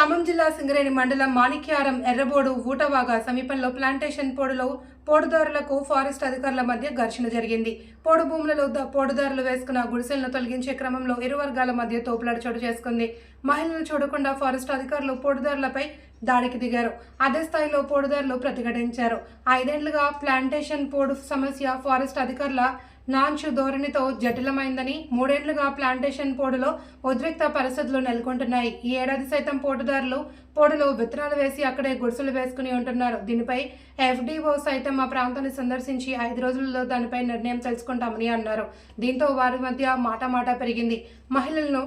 ఖమ్మం జిల్లా సింగరేణి మండలం మాణిక్యారం ఎర్రబోడు ఊటవాగా సమీపంలో ప్లాంటేషన్ పోడులో పోడుదారులకు ఫారెస్ట్ అధికారుల మధ్య ఘర్షణ జరిగింది. పోడు భూములలో పోడుదారులు వేసుకున్న గుడిసెలను తొలగించే క్రమంలో ఇరు వర్గాల మధ్య తోపులాడు చోటు చేసుకుంది. మహిళలను చూడకుండా ఫారెస్ట్ అధికారులు పోడుదారులపై దాడికి దిగారు. అదే స్థాయిలో పోడుదారులు ప్రతిఘటించారు. ఐదేళ్ళుగా ప్లాంటేషన్ పోడు సమస్య ఫారెస్ట్ అధికారుల నాంచు ధోరణితో జటిలమైందని మూడేళ్ళుగా ప్లాంటేషన్ పోడులో ఉద్రిక్త పరిస్థితులు నెలకొంటున్నాయి. ఈ ఏడాది సైతం పోటుదారులు పోడులో విత్తనాలు వేసి అక్కడే గుడిసెలు వేసుకుని ఉంటున్నారు. దీనిపై ఎఫ్డీఓ సైతం ఆ ప్రాంతాన్ని సందర్శించి ఐదు రోజుల్లో దానిపై నిర్ణయం తెలుసుకుంటామని అన్నారు. దీంతో వారి మధ్య మాట మాట పెరిగింది. మహిళలను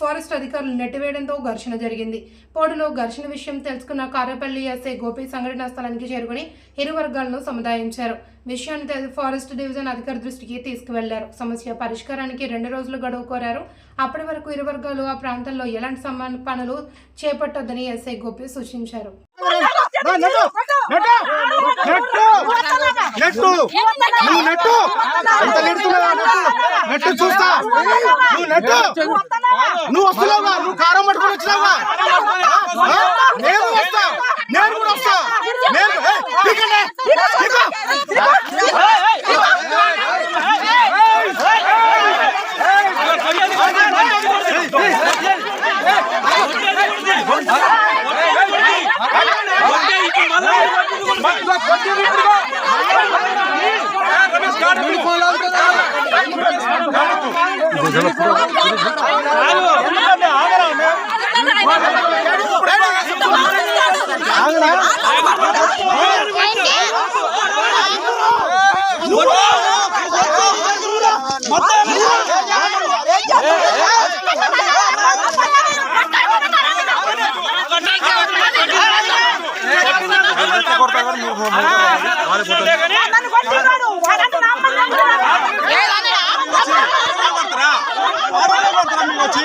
ఫారెస్ట్ అధికారులు నెట్టివేయడంతో ఘర్షణ జరిగింది. పోడులో ఘర్షణ విషయం తెలుసుకున్న కారేపల్లి ఎస్ఐ గోపి సంఘటనా స్థలానికి చేరుకుని ఇరు వర్గాలను సముదాయించారు. విషయాన్ని ఫారెస్ట్ డివిజన్ అధికారి దృష్టికి తీసుకువెళ్ళారు. సమస్య పరిష్కారానికి రెండు రోజులు గడువు కోరారు. అప్పటి వరకు ఇరు వర్గాలు ఆ ప్రాంతంలో ఎలాంటి సమాన పనులు చేపట్టొద్దని ఎస్ఐ గోపి సూచించారు. నెట్టు! నెట్టు చూస్తా నువ్వు నెట్టు నువ్వు వస్తున్నావా నువ్వు కారం పట్టుకొని వచ్చినావా నేను వస్తా నేను కూడా వస్తా నేను ఏ, పీకండి, వచ్చి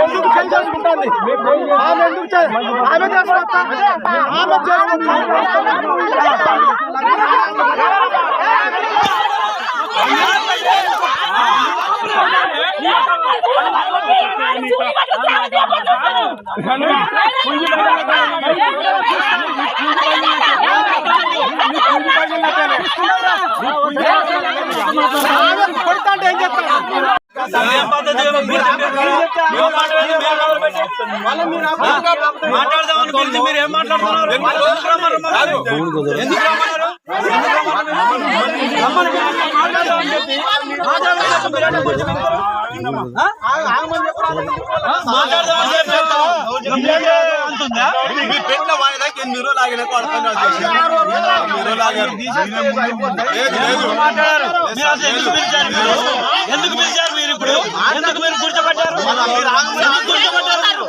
ఎందుకు చేయి చేసుకుంటాంది? ఆమె ఎందుకు ఆమె చేసుకుంటా? ఆమె చేసుకుంటా ఏం చెప్తాను మాట్లాడదాం అనుకుంటే మీరు ఏం మాట్లాడుతున్నారు? ఎందుకు రమ్మన్నారు? రమ్మని మీరు పెట్టిన వాయిదాకి ఎన్ని రోజులు ఆగినా ఎందుకు పిలిచారు మీరు? ఎందుకు పిలిచారు మీరు ఇప్పుడు? ఎందుకు మీరు కూర్చోబెట్టారు? కూర్చోబెట్టారు.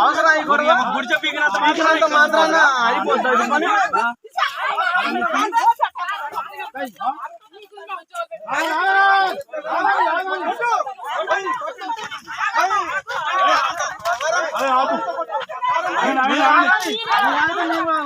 అవసరం ఈ గొడవ? గుడిచె పీకినంత మాత్రాన అయిపోతుంది. 你还不行吗